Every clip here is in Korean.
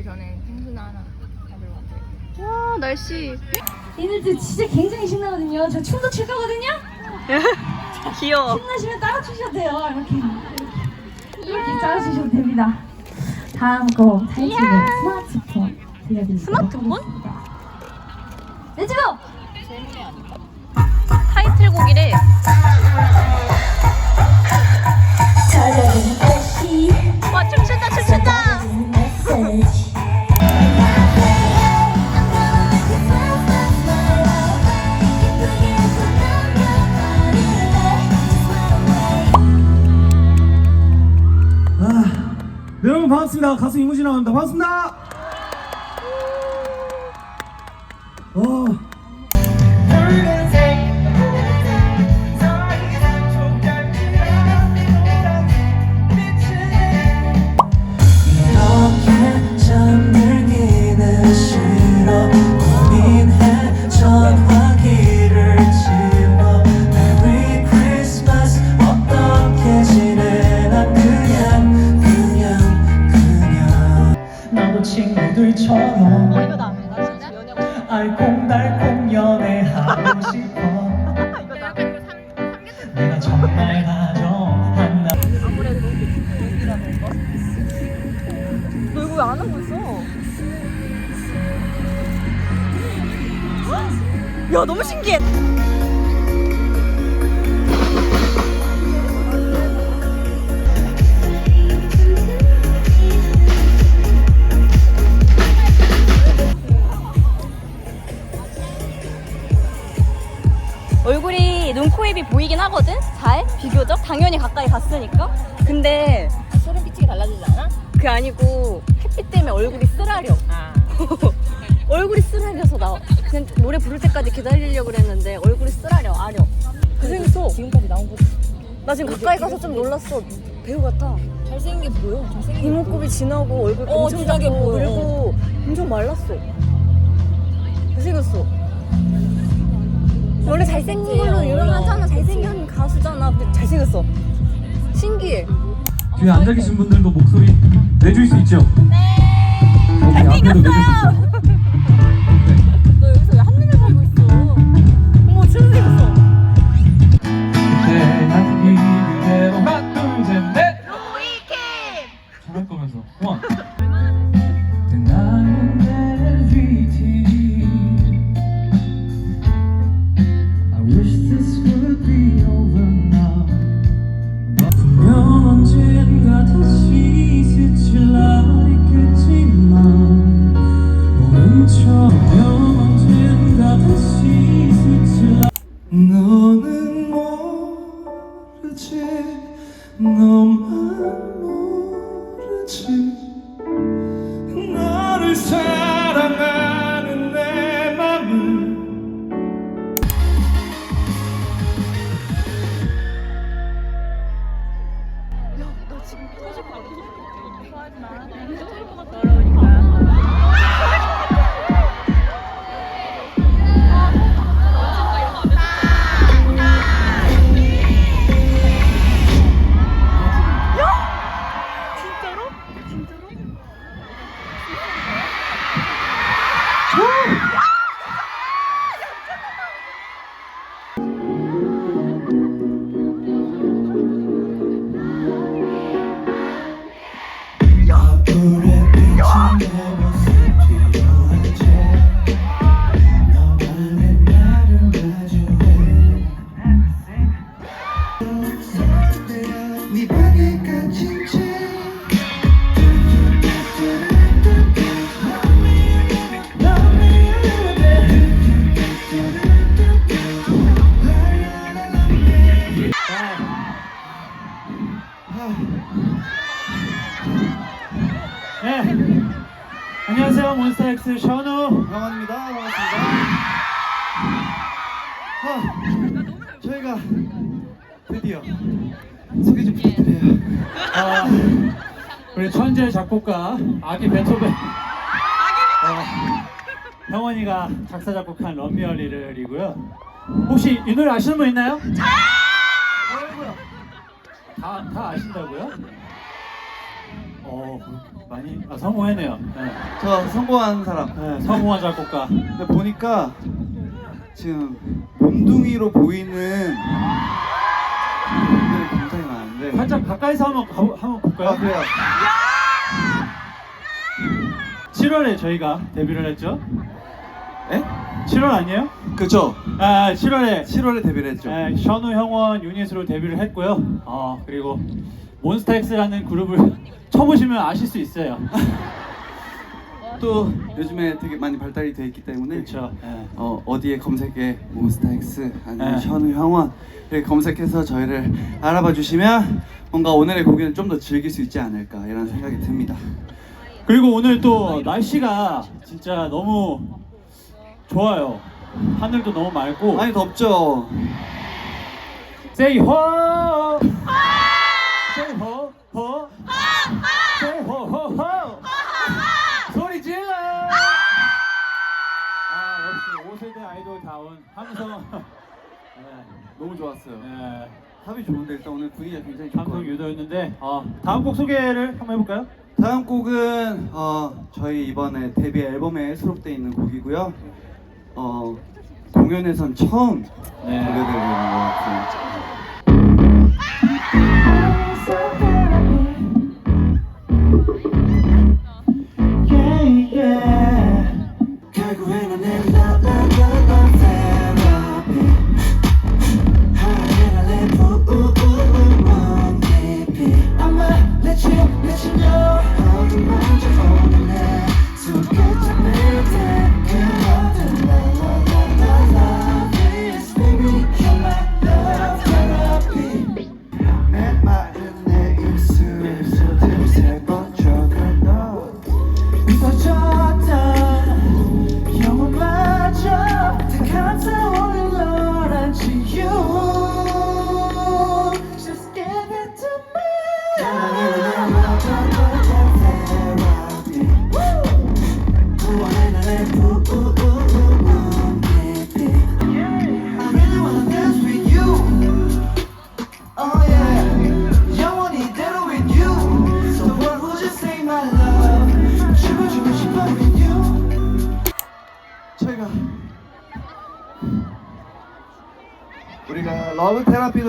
가기 전에 생수나 하나 가지러 갈게요. 와 날씨 얘네들 진짜 굉장히 신나거든요. 저 춤도 출 거거든요. 귀여워. 신나시면 따라 추셔도 돼요. 이렇게 이렇게, 따라 추셔도 됩니다. 다음 거 타이틀은 스마트폰 들려드리도록 스마트폰? 렛츠고! 타이틀곡이래. 와 춤춘다 춤춘다. 여러분 반갑습니다. 가수 이무진 나갑니다. 반갑습니다. 어. 얼굴이 눈, 코, 입이 보이긴 하거든? 잘? 비교적? 당연히 가까이 갔으니까? 근데 소름 끼치게 달라지지 않아? 그게 아니고 햇빛 때문에 얼굴이 쓰라려 아. 얼굴이 쓰라려서 나 그냥 노래 부를 때까지 기다리려고 그랬는데 얼굴이 쓰라려 아려 고생했어 지금까지 나온 거 나 지금 가까이 가서 좀 놀랐어 배우 같아 잘생긴 게 보여. 잘생긴 게 이목구비 진하고 얼굴 어, 엄청 진하게 작고 보여. 그리고 엄청 말랐어 잘생겼어 원래 잘생긴 걸로 유명하잖아. 잘생긴 가수잖아. 근데 잘생겼어. 신기해. 뒤에 앉아 계신 분들도 목소리 내줄 수 있죠? 네. 앞에 네. 안녕하세요. 몬스타엑스 션우 영환입니다. 반갑습니다. 아, 저희가 드디어 소개 좀 부탁드려요. 아, 우리 천재 작곡가 아기 베토벤. 어, 형원이가 작사 작곡한 런미어리를이고요. 혹시 이 노래 아시는 분 있나요? 저요. 다, 다 아신다고요? 어, 많이 아, 성공했네요. 네. 저 성공한 사람. 네, 성공한 작곡가. 근데 보니까 지금 몬둥이로 보이는 분들이 굉장히 많은데. 살짝 가까이서 한번 가, 한번 볼까요? 아 그래요. 7월에 저희가 데뷔를 했죠. 에? 7월 아니에요? 그죠. 아, 7월에 7월에 데뷔를 했죠. 네, 션우 형원 유닛으로 데뷔를 했고요. 어, 그리고 몬스타엑스라는 그룹을 쳐보시면 아실 수 있어요. 또 요즘에 되게 많이 발달이 돼 있기 때문에 그렇죠. 네. 어, 어디에 검색에 몬스타엑스 아니면 네. 현우 형원 이렇게 검색해서 저희를 알아봐 주시면 뭔가 오늘의 공연을 좀 더 즐길 수 있지 않을까 이런 생각이 듭니다. 그리고 오늘 또 날씨가 진짜 너무 좋아요. 하늘도 너무 맑고. 많이 덥죠? Say ho. Say 너무 좋았어요. 네, 합이 좋은데 일단 오늘 분위기가 굉장히 함성 좋고 유도였는데 어, 다음 곡 소개를 한번 해볼까요? 다음 곡은 어, 저희 이번에 데뷔 앨범에 수록되어 있는 곡이고요. 어, 공연에선 처음 네. 들려드리는 것 같아요.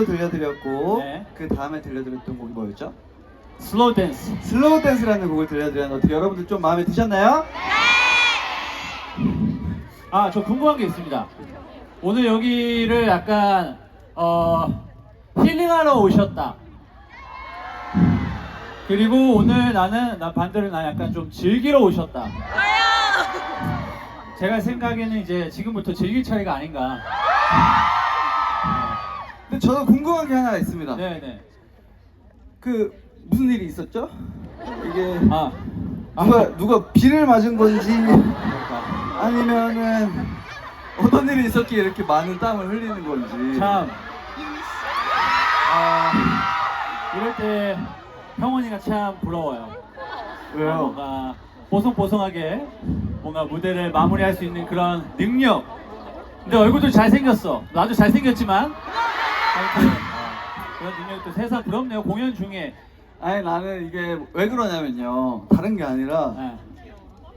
테라피도 들려드렸고 네. 그 다음에 들려드렸던 곡이 뭐였죠? 슬로우 댄스. 슬로우 댄스라는 곡을 들려드렸는데 어떻게 여러분들 좀 마음에 드셨나요? 아, 저 궁금한 게 있습니다. 오늘 여기를 약간 어 힐링하러 오셨다. 그리고 오늘 나는 나 반대로 나 약간 좀 즐기러 오셨다. 제가 생각에는 이제 지금부터 즐길 차례가 아닌가. 근데 저는 궁금한 게 하나 있습니다. 네, 네. 그 무슨 일이 있었죠? 이게 아, 아, 누가 누가 비를 맞은 건지 그러니까. 아니면은 어떤 일이 있었기에 이렇게 많은 땀을 흘리는 건지 참. 아, 이럴 때 형원이가 참 부러워요. 왜요? 뭔가 보송보송하게 뭔가 무대를 마무리할 수 있는 그런 능력. 근데 얼굴도 잘생겼어. 나도 잘생겼지만. 하여튼, 어, 그런 능력도 세상 부럽네요. 공연 중에. 아니 나는 이게 왜 그러냐면요 다른 게 아니라 예.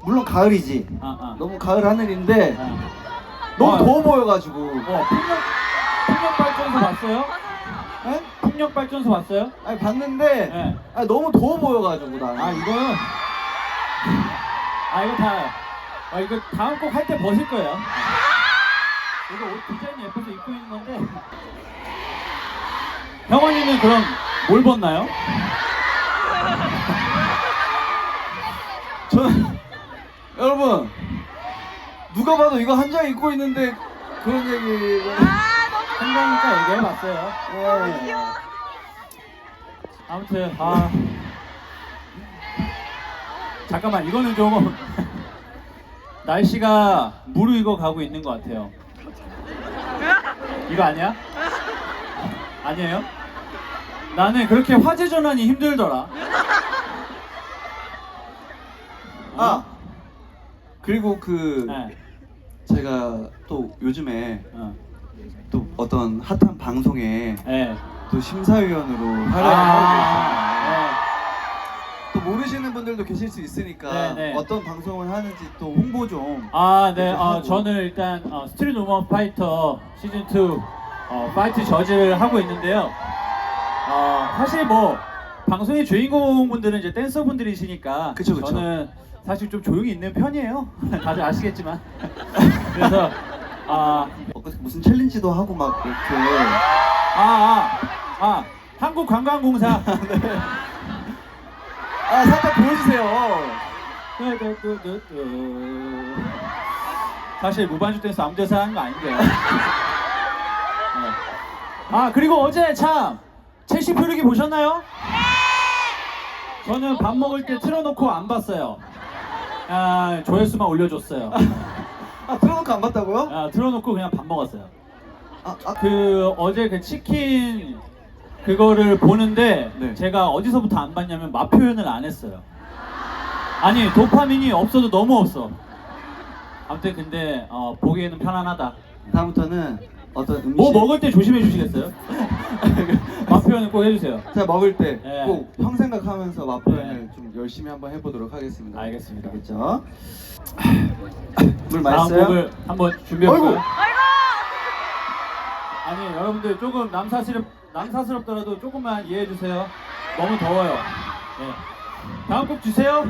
물론 가을이지 아, 아. 너무 가을 하늘인데 예. 너무 어. 더워 보여가지고 어, 풍력, 풍력 발전소 봤어요? 에? 풍력 발전소 봤어요? 아니 봤는데 네. 아니, 너무 더워 보여가지고 나는 아, 이거는. 아, 이거 다. 아, 이거 다음 곡 할 때 벗을 거예요. 이거 옷 디자인이 예뻐서 입고 있는 건데. 형원이는 그럼 뭘 벗나요? 저는 여러분 누가 봐도 이거 한 장 입고 있는데 그런 얘기를 한다니까 얘기해봤어요. 예. 아무튼 아 잠깐만 이거는 조금 날씨가 무르익어 가고 있는 것 같아요. 이거 아니야? 아니에요? 나는 그렇게 화제 전환이 힘들더라. 아 그리고 그 네. 제가 또 요즘에 어. 또 어떤 핫한 방송에 네. 또 심사위원으로 활약을 하고 아, 또 모르시는 분들도 계실 수 있으니까 네, 네. 어떤 방송을 하는지 또 홍보 좀 아, 네. 어. 저는 일단 어, 스트리트 우먼 파이터 시즌 2 어, 파이트 저지를 하고 있는데요. 어, 사실 뭐 방송의 주인공분들은 이제 댄서분들이시니까 그쵸, 그쵸. 저는 사실 좀 조용히 있는 편이에요. 다들 아시겠지만. 그래서 아, 어, 무슨 챌린지도 하고 막 이렇게 아, 아, 아, 한국관광공사. 아 살짝 보여주세요. 뚜뚜뚜뚜. 사실 무반주 댄스 아무 데서 하는 거 아닌데요. 네. 아 그리고 어제 참 채시 표류기 보셨나요? 저는 밥 먹을 때 틀어놓고 안 봤어요. 아 조회수만 올려줬어요. 아 틀어놓고 안 봤다고요? 아, 틀어놓고 그냥 밥 먹었어요. 아, 아 그 어제 그 치킨 그거를 보는데 네. 제가 어디서부터 안 봤냐면 맛 표현을 안 했어요. 아니 도파민이 없어도 너무 없어. 아무튼 근데 어, 보기에는 편안하다. 다음부터는 어떤 음식 뭐 먹을 때 조심해 주시겠어요? 맛 표현을 꼭 해주세요. 제가 먹을 때 네. 꼭형 생각하면서 맛 표현을 네. 좀 열심히 한번 해보도록 하겠습니다. 알겠습니다. 알겠죠? 물 다음 맛있어요? 곡을 한번 준비해 볼까요? 아이고! 아니 여러분들 조금 남사스럽 남사스럽더라도 조금만 이해해 주세요. 너무 더워요. 네. 다음 곡 주세요.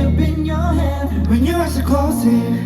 Up in your head when you are so close here?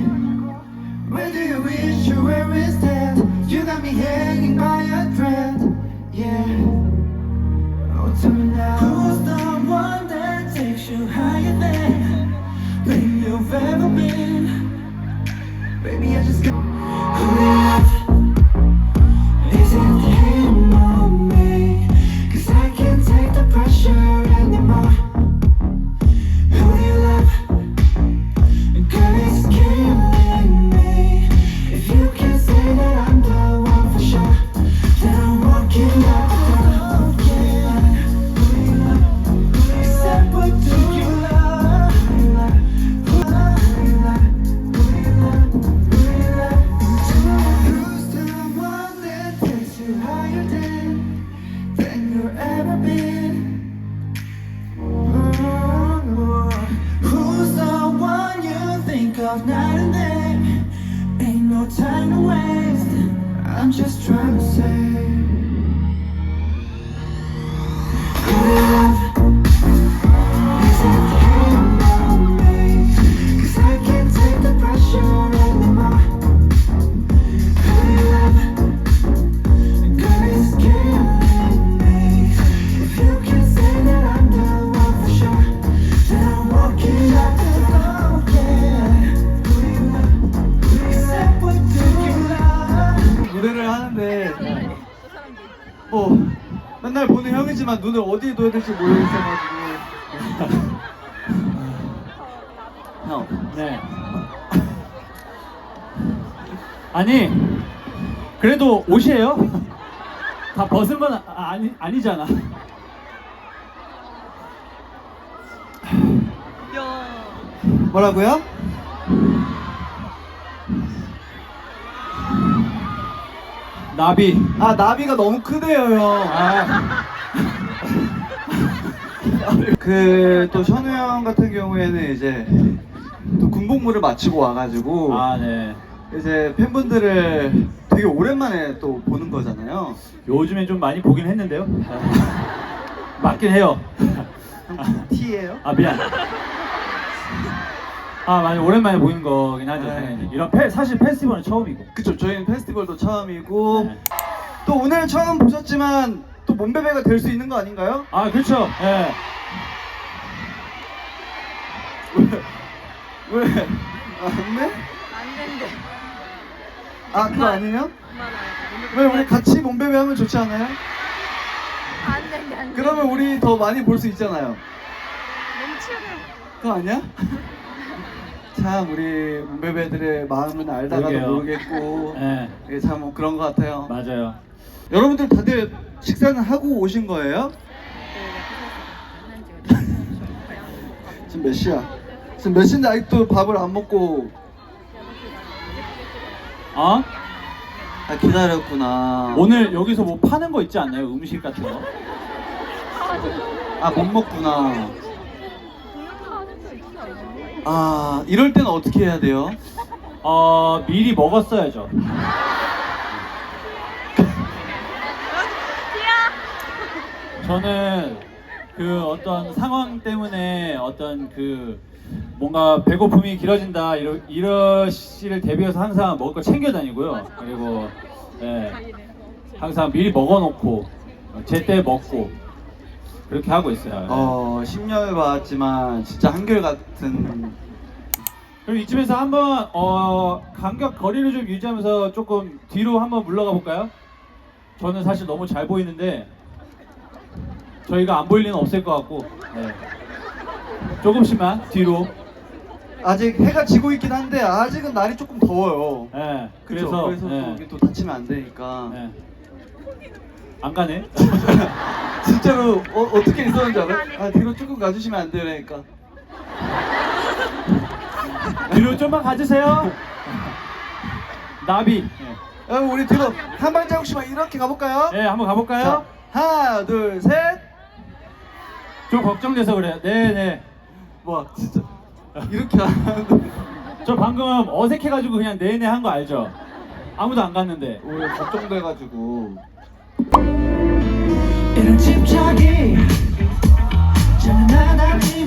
형이지만 눈을 어디에 둬야 될지 모르겠어가지고 형 네. 아니 그래도 옷이에요? 다 벗은 건 아, 아니 아니잖아. 뭐라고요? 나비. 아 나비가 너무 크대요 형. 아, 그 또 현우 형 같은 경우에는 이제 또 군복무를 마치고 와가지고 아 네. 이제 팬분들을 되게 오랜만에 또 보는 거잖아요. 요즘엔 좀 많이 보긴 했는데요. 맞긴 해요. 형 T예요? 아 미안. 아 많이 오랜만에 보이는 거긴 하죠 네. 당연히. 이런 페, 사실 페스티벌은 처음이고. 그쵸 저희는 페스티벌도 처음이고 네. 또 오늘 처음 보셨지만 또또 몸베베가 될 수 있는 거 아닌가요? 아 그렇죠. 예. 왜? 아, 안 돼? 안 된대. 아 그거 아니냐? 그만하야 왜 우리 같이 몸베베 하면 좋지 않아요? 안 된대, 안 된대. 그러면 우리 더 많이 볼 수 있잖아요. 치열해. 그거 아니야? 참 우리 몸베베들의 마음은 알다가도 그러게요. 모르겠고 예. 예, 참 그런 것 같아요. 맞아요. 여러분들 다들 식사는 하고 오신 거예요? 지금 몇 시야? 지금 몇 시인데 아직도 밥을 안 먹고 어? 아, 기다렸구나. 오늘 여기서 뭐 파는 거 있지 않나요? 음식 같은 거? 아, 못 먹구나. 아, 이럴 때는 어떻게 해야 돼요? 어 미리 먹었어야죠. 저는 그 어떤 상황 때문에 어떤 그 뭔가 배고픔이 길어진다 이러, 이러시를 대비해서 항상 먹을 거 챙겨 다니고요. 그리고 예, 항상 미리 먹어놓고 제때 먹고 그렇게 하고 있어요. 어, 10년을 봤지만 진짜 한결같은 그럼 이쯤에서 한번 어, 간격 거리를 좀 유지하면서 조금 뒤로 한번 물러가 볼까요? 저는 사실 너무 잘 보이는데 저희가 안 보일 리는 없을 것 같고 네. 조금씩만 뒤로 아직 해가 지고 있긴 한데 아직은 날이 조금 더워요. 네. 그래서 그래서 그래서 또 네. 이게 또 다치면 안 되니까. 네. 안 가네 진짜로 어, 어떻게 있었는지 알아요? 아 뒤로 조금 가주시면 안 돼요, 그러니까. 뒤로 좀만 가주세요 나비 네. 여러분 우리 뒤로 한 발자국씩만 이렇게 가볼까요? 네 한번 가볼까요? 자, 하나, 둘, 셋. 좀 걱정돼서 그래요 네 네 와 진짜 이렇게 하는데 저 방금 어색해가지고 그냥 네네 한거 알죠? 아무도 안 갔는데 오히려 걱정돼가지고. 이런 집착이 못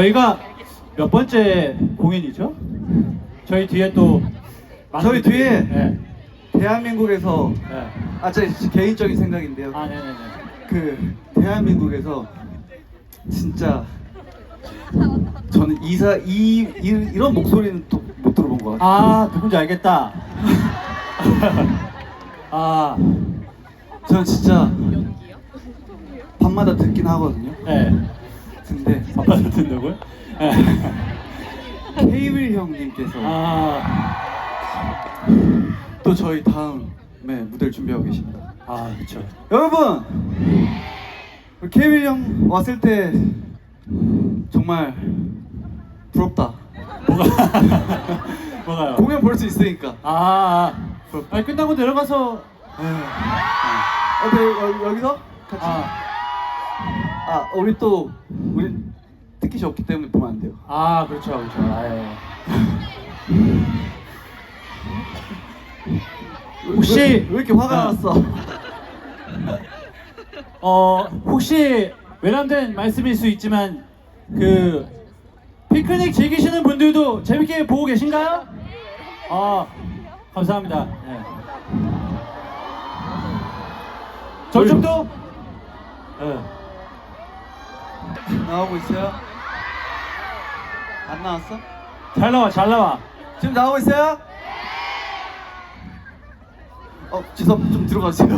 저희가 몇 번째 공연이죠? 저희 뒤에 또 저희 뒤에 네. 대한민국에서 네. 아제 개인적인 생각인데요. 아 네네네 그 대한민국에서 진짜 저는 이사 이, 이 이런 목소리는 또 못 들어본 것 같아요. 아 누군지 알겠다 아 저는 진짜 밤마다 듣긴 하거든요. 네. 근데 아빠 듣는다고요? 네. 케이윌 형님께서 아, 또 저희 다음에 무대를 준비하고 계십니다. 아 그렇죠 여러분 우리 케이윌 형 왔을 때 정말 부럽다. 뭐가 뭐가요? 공연 볼 수 있으니까. 아, 아 아니 끝나고 내려가서 어, 네, 여, 여기서 같이. 아, 아, 우리 또 우리 티켓이 없기 때문에 보면 안 돼요. 아 그렇죠 그렇죠 아, 예. 혹시- 왜, 왜 이렇게 화가 아. 났어? 어 혹시 외람된 말씀일 수 있지만 그 피크닉 즐기시는 분들도 재밌게 보고 계신가요? 아 감사합니다. 네. 저쪽도 네. 나오고 있어요? 안 나왔어? 잘 나와 잘 나와. 지금 나오고 있어요? 어, 지섭 좀 들어가세요.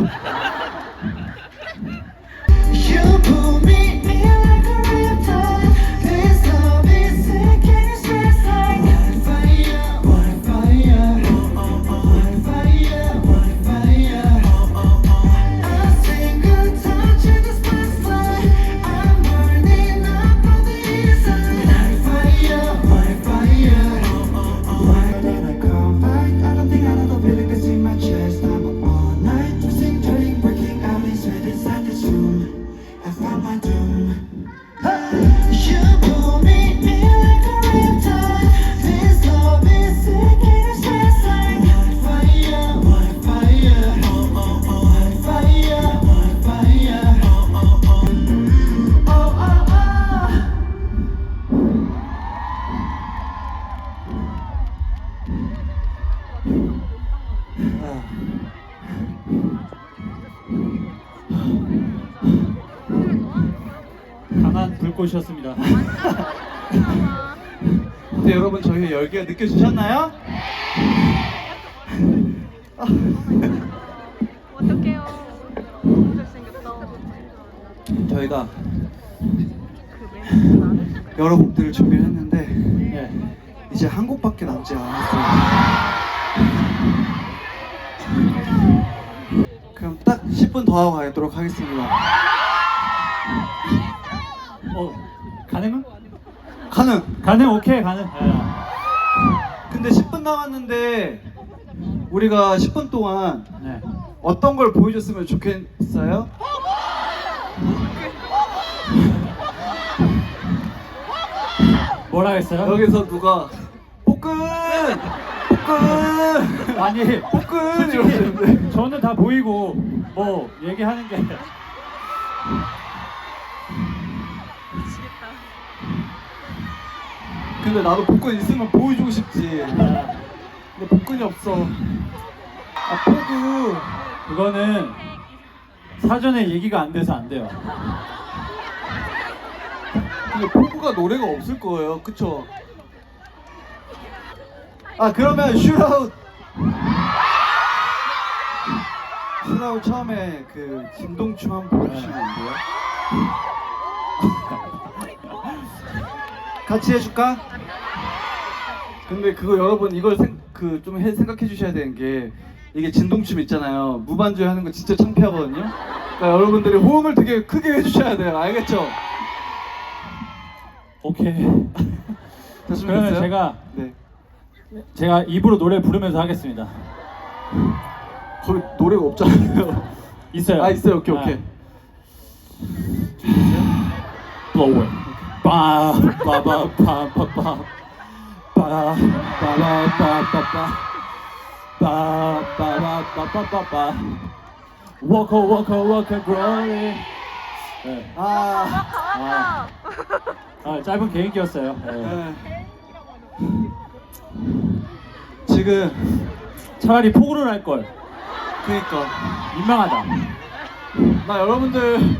You pull me in like a 강한 불꽃이었습니다. 근데 여러분 저희의 열기가 느껴지셨나요? 어떡해요. 너무 잘생겼다. 저희가 여러 곡들을 준비를 했는데 네. 이제 한 곡밖에 남지 않았어요. 그럼 딱 10분 더 하고 가도록 하겠습니다. 어, 가능은? 가능. 가능, 오케이, 가능. 예. 근데 10분 남았는데 우리가 10분 동안 네. 어떤 걸 보여줬으면 좋겠어요? 뭐라 했어요? 여기서 누가 복근! 복근! 아니, 복근! 이러는데 솔직히 저는 다 보이고 뭐 얘기하는 게 근데 나도 복근 있으면 보여주고 싶지 근데 복근이 없어 아 포그 그거는 사전에 얘기가 안 돼서 안 돼요. 근데 포그가 노래가 없을 거예요 그쵸? 아 그러면 슈라웃 슈라웃 처음에 그 진동춤 한번 보여주시면 안 돼요? 같이 해줄까? 근데 그거 여러분 이걸 그 좀 생각해 주셔야 되는 게 이게 진동춤 있잖아요 무반주에 하는 거 진짜 창피하거든요 그러니까 여러분들이 호응을 되게 크게 해주셔야 돼요 알겠죠? 오케이. 그러면 됐어요? 제가 네 제가 입으로 노래 부르면서 하겠습니다. 거기 노래가 없잖아요 있어요. 아 있어요 오케이 오케이 blow it. 빠, 빠바, 빠, 빠, 빠. 빠, 빠바, 빠, 빠, 빠. 빠, 빠바, 빠, 빠, 빠, 빠. Walk, walk, walk, glory. 네. 아, 아, 아, 짧은 개인기였어요. 네. 네. 지금 차라리 폭우를 할 걸. 그니까 민망하다. 나 여러분들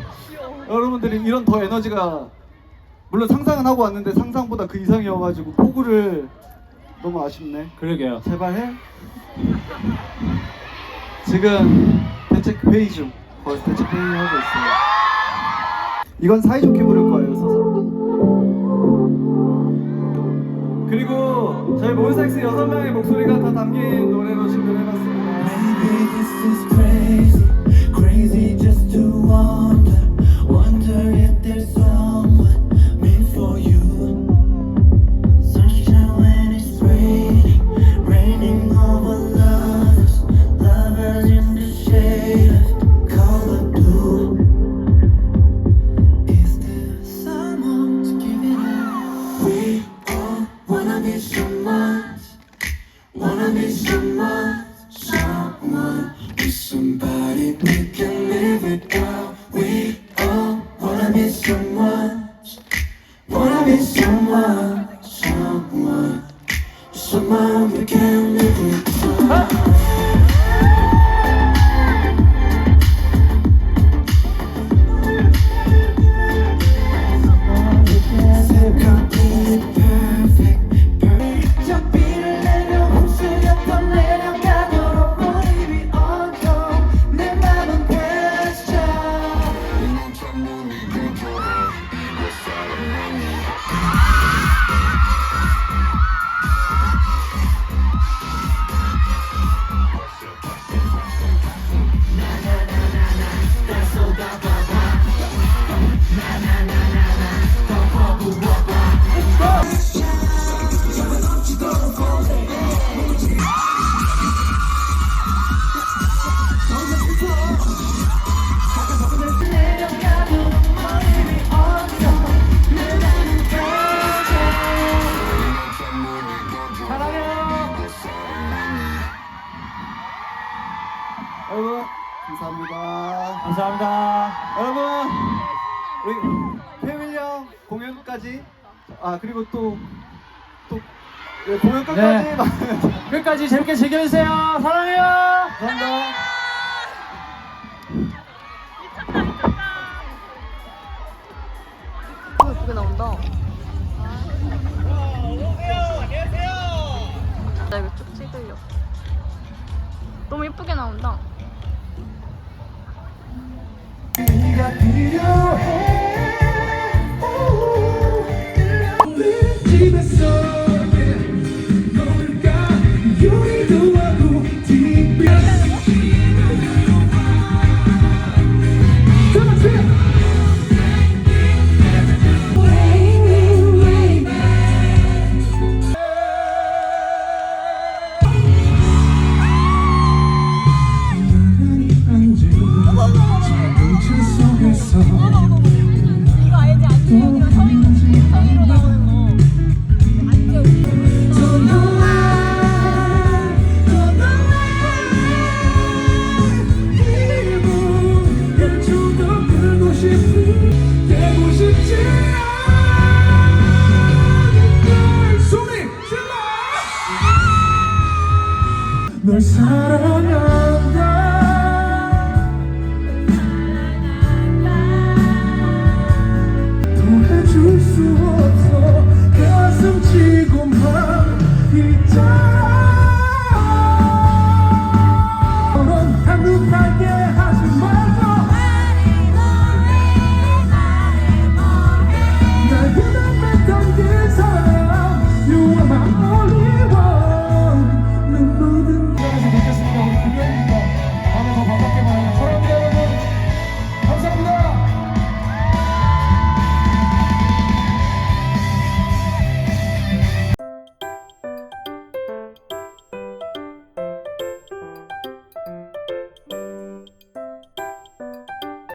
여러분들이 이런 더 에너지가 물론 상상은 하고 왔는데 상상보다 그 이상이어가지고 포구를 너무 아쉽네. 그러게요. 제발 해. 지금 대책 회의 중. 거기서 대책 회의 하고 있어요. 이건 사이좋게 부를 거예요, 서서. 그리고 저희 몬스타엑스 여섯 명의 목소리가 다 담긴 노래로 준비해봤습니다. 끝까지 네. 끝까지 재밌게 즐겨주세요. 사랑해요. 감사합니다. 너무 예쁘게 나온다. 나 이거 쭉 찍으려. 너무 예쁘게 나온다.